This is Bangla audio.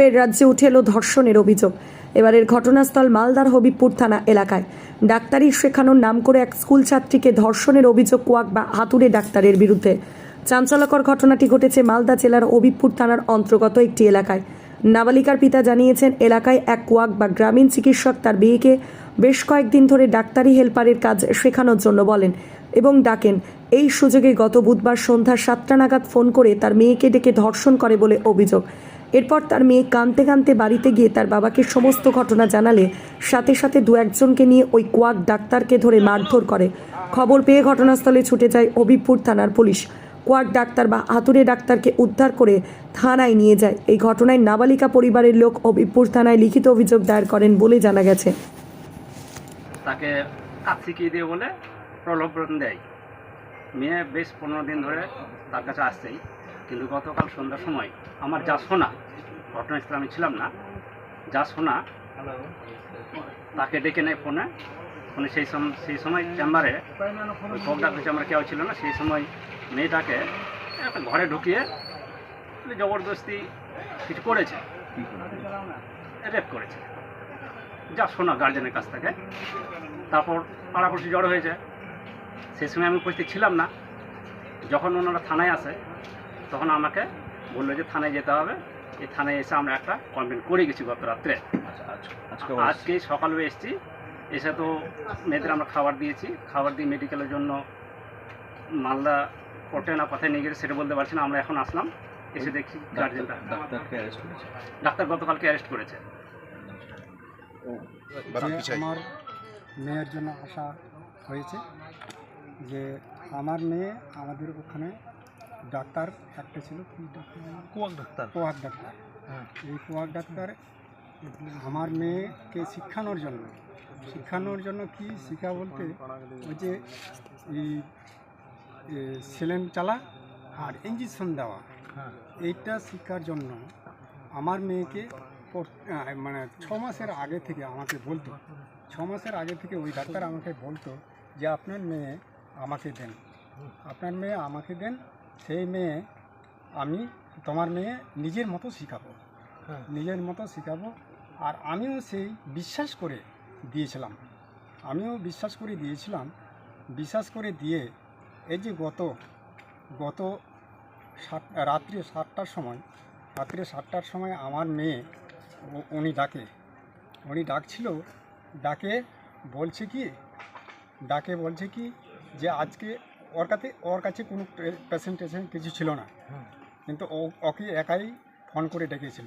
ফের রাজ্যে উঠে এলো ধর্ষণের অভিযোগ। এবারের ঘটনাস্থল মালদার হবিবপুর থানা এলাকায়। ডাক্তারি শেখানোর নাম করে এক স্কুল ছাত্রীকে ধর্ষণের অভিযোগ কোয়াক বা হাতুড়ে ডাক্তারের বিরুদ্ধে। চাঞ্চল্যকর ঘটনাটি ঘটেছে মালদা জেলার হবিবপুর থানার অন্তর্গত একটি এলাকায়। নাবালিকার পিতা জানিয়েছেন, এলাকায় এক কোয়াক বা গ্রামীণ চিকিৎসক তার মেয়েকে বেশ কয়েকদিন ধরে ডাক্তারি হেল্পারের কাজ শেখানোর জন্য বলেন এবং ডাকেন। এই সুযোগে গত বুধবার সন্ধ্যা সাতটা নাগাদ ফোন করে তার মেয়েকে ডেকে ধর্ষণ করে বলে অভিযোগ। এরপর তার মেয়ে কাঁদতে কাঁদতে বাড়িতে গিয়ে তার বাবাকে সমস্ত ঘটনা জানালে সাথে সাথে দু একজনকে নিয়ে ওই কোয়াক ডাক্তারকে ধরে মারধর করে। খবর পেয়ে ঘটনাস্থলে ছুটে যায় হবিবপুর থানার পুলিশ। কোয়াক ডাক্তার বা হাতুড়ে ডাক্তারকে উদ্ধার করে থানায় নিয়ে যায়। এই ঘটনায় নাবালিকা পরিবারের লোক হবিবপুর থানায় লিখিত অভিযোগ দায়ের করেন বলে জানা গেছে। তাকে দিয়ে বলে? প্রলোভন দেয়। মেয়ে বেশ পনেরো দিন ধরে তার কাছে আসছেই। কিন্তু গতকাল সন্ধ্যার সময় আমার যা শোনা ঘটনাস্থলে আমি ছিলাম না যা শোনা তাকে ডেকে নেয় ফোনে। ফোনে সেই সময় সেই সময় চেম্বারে ডাক্তার চেম্বারে কেউ ছিল না সেই সময় মেয়েটাকে একটা ঘরে ঢুকিয়ে জবরদস্তি কিছু করেছে। রেপ করেছে। যা শোনা গার্জেনের কাছ থেকে। তারপর পাড়াপড়শি জড়ো হয়েছে। সেই সময় আমি উপস্থিত ছিলাম না। যখন ওনারা থানায় আসে তখন আমাকে বলল যে থানায় যেতে হবে। এই থানায় এসে আমরা একটা কমপ্লেন করে গেছি গত রাত্রে। আজকে সকালে এসেছি। এসে তো মেয়েদের আমরা খাবার দিয়েছি। খাবার দিয়ে মেডিকেলের জন্য মালদা কোর্টে না কোথায় নিয়ে গেছে সেটা বলতে পারছি না। আমরা এখন আসলাম। এসে দেখি গার্জেনটা ডাক্তারকে ডাক্তার গতকালকে অ্যারেস্ট করেছে। আমার মেয়ের জন্য আসা হয়েছে যে আমার মেয়ে আমাদের ওখানে ডাক্তার একটা ছিল কি doctor? Quack doctor. Quack doctor. হ্যাঁ। এই কোয়াক ডাক্তার আমার মেয়েকে শিক্ষানোর জন্য। শিক্ষানোর জন্য কি শিক্ষা বলতে ওই যে এই সেলেন চালা আর ইঞ্জেকশন দেওয়া। হ্যাঁ। এইটা শিক্ষার জন্য আমার মেয়েকে মানে ছ মাসের আগে থেকে আমাকে বলতো। ছ মাসের আগে থেকে ওই ডাক্তার আমাকে বলতো যে আপনার মেয়ে আমাকে দেন। আপনার মেয়ে আমাকে দেন সেই মেয়ে আমি তোমার মেয়ে নিজের মতো শেখাবো। হ্যাঁ। নিজের মতো শেখাবো। আর আমিও সেই বিশ্বাস করে দিয়েছিলাম। আমিও বিশ্বাস করে দিয়েছিলাম। বিশ্বাস করে দিয়ে এই যে গত গত সাত রাত্রি সাতটার সময় রাত্রি সাতটার সময় আমার মেয়ে উনি ডাকে। উনি ডাকছিল ডাকে বলছে কি ডাকে বলছে কি যে আজকে ওর কাছে ওর কাছে কোনো পেশেন্ট টেশেন্ট কিছু ছিল না। কিন্তু ও ওকে একাই ফোন করে ডেকেছিল।